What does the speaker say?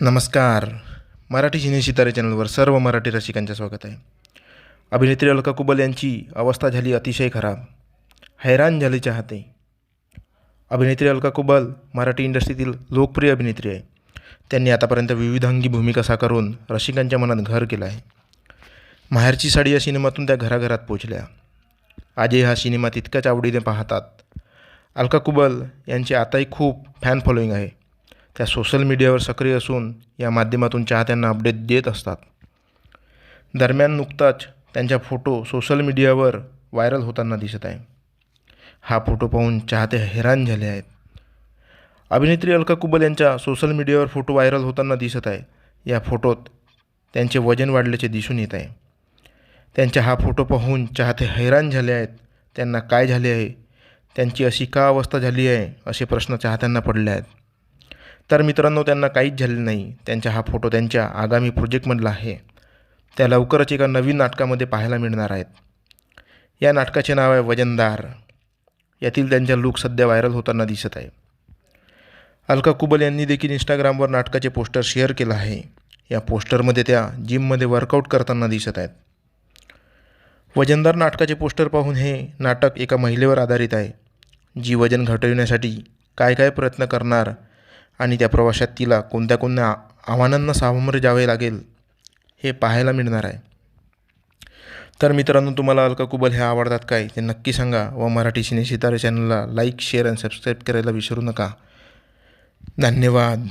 नमस्कार. मराठी सिने सितारे चॅनलवर सर्व मराठी रसिकांचं स्वागत आहे. अभिनेत्री अलका कुबल यांची अवस्था झाली अतिशय खराब. हैराण झाले चाहते. अभिनेत्री अलका कुबल मराठी इंडस्ट्रीतील लोकप्रिय अभिनेत्री आहे. त्यांनी आतापर्यंत विविधांगी भूमिका साकारून रसिकांच्या मनात घर केलं आहे. माहेरची साडी या सिनेमातून त्या घराघरात पोचल्या आजही हा सिनेमा तितक्याच आवडीने पाहतात. अलका कुबल यांचे आताही खूप फॅन फॉलोईंग आहे. त्या सोशल मीडियावर सक्रिय असून या माध्यमातून चाहत्यांना अपडेट देत असतात. दरम्यान नुकताच त्यांचा फोटो सोशल मीडियावर व्हायरल होताना दिसत आहे. हा फोटो पाहून चाहते हैराण झाले आहेत. अभिनेत्री अलका कुबल यांच्या सोशल मीडियावर फोटो व्हायरल होताना दिसत आहे. या फोटोत त्यांचे वजन वाढल्याचे दिसून येत आहे. त्यांचा हा फोटो पाहून चाहते हैराण झाले आहेत. त्यांना काय झाले आहे? त्यांची अशी का अवस्था झाली आहे? असे प्रश्न चाहत्यांना पडले आहेत. तर मित्रांनो त्यांना काहीच झाले नाही. त्यांचा हा फोटो त्यांच्या आगामी प्रोजेक्टमधला आहे. त्या लवकरच एका नवीन नाटकामध्ये पाहायला मिळणार आहेत. या नाटकाचे नाव आहे वजनदार. यातील त्यांचा लूक सध्या व्हायरल होताना दिसत आहे. अलका कुबल यांनी देखील इंस्टाग्रामवर नाटकाचे पोस्टर शेअर केलं आहे. या पोस्टरमध्ये त्या जिममध्ये वर्कआउट करताना दिसत आहेत. वजनदार नाटकाचे पोस्टर पाहून हे नाटक एका महिलेवर आधारित आहे. जी वजन घटविण्यासाठी काय काय प्रयत्न करणार आणि त्या प्रवाशात तिला कोणत्या कोणत्या आव्हानांना सामोरे जावे लागेल हे पाहायला मिळणार आहे. तर मित्रांनो तुम्हाला अलका कुबल हे आवडतात काय ते नक्की सांगा व मराठी सिने सितारे चॅनलला लाईक शेअर आणि सबस्क्राईब करायला विसरू नका. धन्यवाद.